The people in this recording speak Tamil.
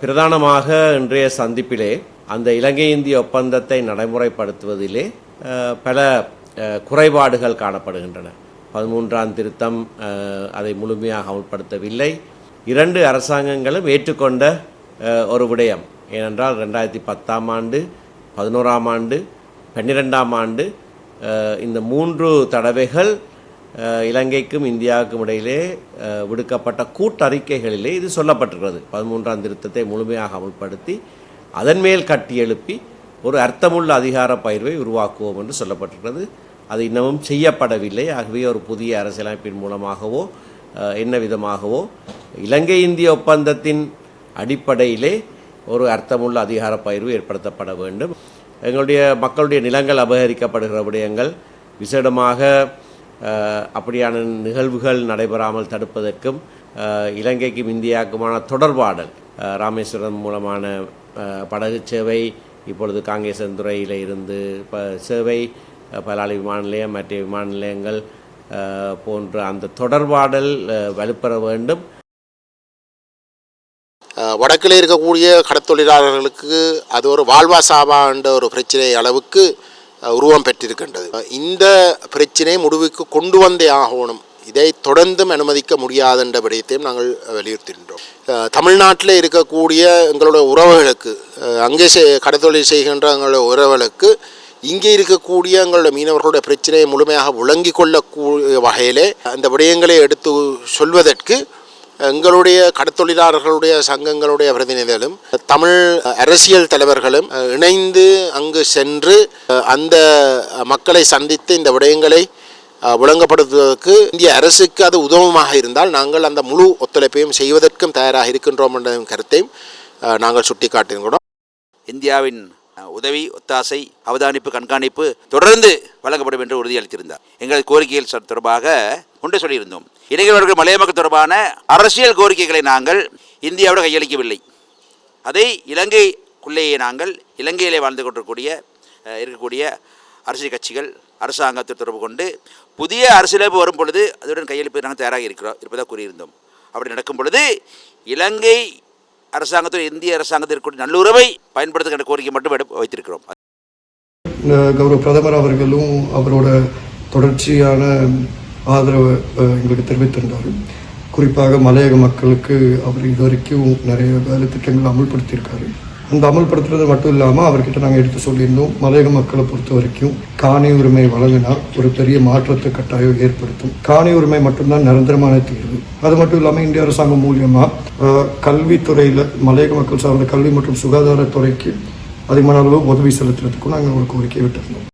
பிரதானமாக இன்றைய சந்திப்பிலே அந்த இலங்கை இந்திய ஒப்பந்தத்தை நடைமுறைப்படுத்துவதிலே பல குறைபாடுகள் காணப்படுகின்றன. பதிமூன்றாம் திருத்தம் அதை முழுமையாக அமல்படுத்தவில்லை. இரண்டு அரசாங்கங்களும் ஏற்றுக்கொண்ட ஒரு விடயம். ஏனென்றால் ரெண்டாயிரத்தி பத்தாம் ஆண்டு பதினோராம் ஆண்டு பன்னிரெண்டாம் ஆண்டு இந்த மூன்று தடவைகள் இலங்கைக்கும் இந்தியாவுக்கும் இடையிலே விடுக்கப்பட்ட கூட்டறிக்கைகளிலே இது சொல்லப்பட்டிருக்கிறது. பதிமூன்றாம் திருத்தத்தை முழுமையாக அமுல்படுத்தி அதன் மேல் கட்டி எழுப்பி ஒரு அர்த்தமுள்ள அதிகார பயிர்வை உருவாக்குவோம் என்று சொல்லப்பட்டிருக்கிறது. அது இன்னமும் செய்யப்படவில்லை. ஆகவே ஒரு புதிய அரசியலமைப்பின் மூலமாகவோ என்ன விதமாகவோ இலங்கை இந்திய ஒப்பந்தத்தின் அடிப்படையிலே ஒரு அர்த்தமுள்ள அதிகார பயிர்வு ஏற்படுத்தப்பட வேண்டும். எங்களுடைய மக்களுடைய நிலங்கள் அபகரிக்கப்படுகிற விடயங்கள் விசேடமாக அப்படியான நிகழ்வுகள் நடைபெறாமல் தடுப்பதற்கும் இலங்கைக்கும் இந்தியாவுக்குமான தொடர்பாடல் ராமேஸ்வரம் மூலமான படகு சேவை இப்பொழுது காங்கேசன்துறையில் இருந்து ப சேவை பலாளி விமான நிலையம் மற்ற விமான நிலையங்கள் போன்ற அந்த தொடர்பாடல் வலுப்பெற வேண்டும். வடக்கில் இருக்கக்கூடிய கடத்தொழிலாளர்களுக்கு அது ஒரு வாழ்வாசாவா என்ற ஒரு பிரச்சனை அளவுக்கு உருவம் பெற்றிருக்கின்றது. இந்த பிரச்சினை முடிவுக்கு கொண்டு வந்தே ஆகணும். இதை தொடர்ந்தும் அனுமதிக்க முடியாதென்ற விடயத்தையும் நாங்கள் வலியுறுத்துகின்றோம். தமிழ்நாட்டில் இருக்கக்கூடிய எங்களுடைய உறவுகளுக்கு அங்கே செய்- கடத்தொழில் செய்கின்ற எங்களுடைய உறவுகளுக்கு இங்கே இருக்கக்கூடிய எங்களுடைய மீனவர்களுடைய பிரச்சனையை முழுமையாக விளங்கி கொள்ளக்கூடிய வகையிலே அந்த விடயங்களை எடுத்து சொல்வதற்கு எங்களுடைய கடத்தொழிலாளர்களுடைய சங்கங்களுடைய பிரதிநிதிகளும் தமிழ் அரசியல் தலைவர்களும் இணைந்து அங்கு சென்று அந்த மக்களை சந்தித்து இந்த விடயங்களை விளங்கப்படுத்துவதற்கு இந்திய அரசுக்கு அது உதவமாக இருந்தால் நாங்கள் அந்த முழு ஒத்துழைப்பையும் செய்வதற்கும் தயாராக இருக்கின்றோம் என்ற கருத்தையும் நாங்கள் சுட்டிக்காட்டுகிறோம் இந்தியாவின் உதவி ஒத்தாசை அவதானிப்பு கண்காணிப்பு தொடர்ந்து வழங்கப்படும் என்று உறுதியளித்திருந்தார். எங்களது கோரிக்கைகள் தொடர்பாக ஒன்றை சொல்லியிருந்தோம். இளைஞர்கள் மலைய மக்கள் தொடர்பான அரசியல் கோரிக்கைகளை நாங்கள் இந்தியாவோடு கையளிக்கவில்லை. அதை இலங்கைக்குள்ளேயே நாங்கள் இலங்கையிலே வாழ்ந்து கொண்டிருக்கூடிய இருக்கக்கூடிய அரசியல் கட்சிகள் அரசாங்கத்தை தொடர்பு கொண்டு புதிய அரசியலமைப்பு வரும் பொழுது அதுடன் கையளிப்பது நாங்கள் தயாராக இருக்கிறோம் இருப்பதாக கூறியிருந்தோம். அப்படி நடக்கும் பொழுது இலங்கை அரசாங்கத்தோடு இந்திய அரசாங்கத்திற்கு நல்லுறவை பயன்படுத்துகின்ற கோரிக்கை மட்டும் எடுப்பு வைத்திருக்கிறோம். கௌரவ பிரதமர் அவர்களும் அவரோட தொடர்ச்சியான ஆதரவு எங்களுக்கு தெரிவித்திருந்தார். குறிப்பாக மலையக மக்களுக்கு அவர் இது வரைக்கும் நிறைய வேலை திட்டங்கள் அமல்படுத்தியிருக்காரு. அந்த அமல்படுத்துறது மட்டும் இல்லாமல் அவர்கிட்ட நாங்கள் எடுத்து சொல்லியிருந்தோம் மலையக மக்களை பொறுத்த வரைக்கும் காணி உரிமை வழங்கினால் ஒரு பெரிய மாற்றத்தை கட்டாயம் ஏற்படுத்தும். காணி உரிமை மட்டும்தான் நிரந்தரமான தீர்வு. அது மட்டும் இல்லாமல் இந்திய அரசாங்கம் மூலியமாக கல்வித்துறையில் மலையக மக்கள் சார்ந்த கல்வி மற்றும் சுகாதாரத்துறைக்கு அதிகமான அளவு உதவி செலுத்துறதுக்கும் நாங்கள் ஒரு கோரிக்கை விட்டிருந்தோம்.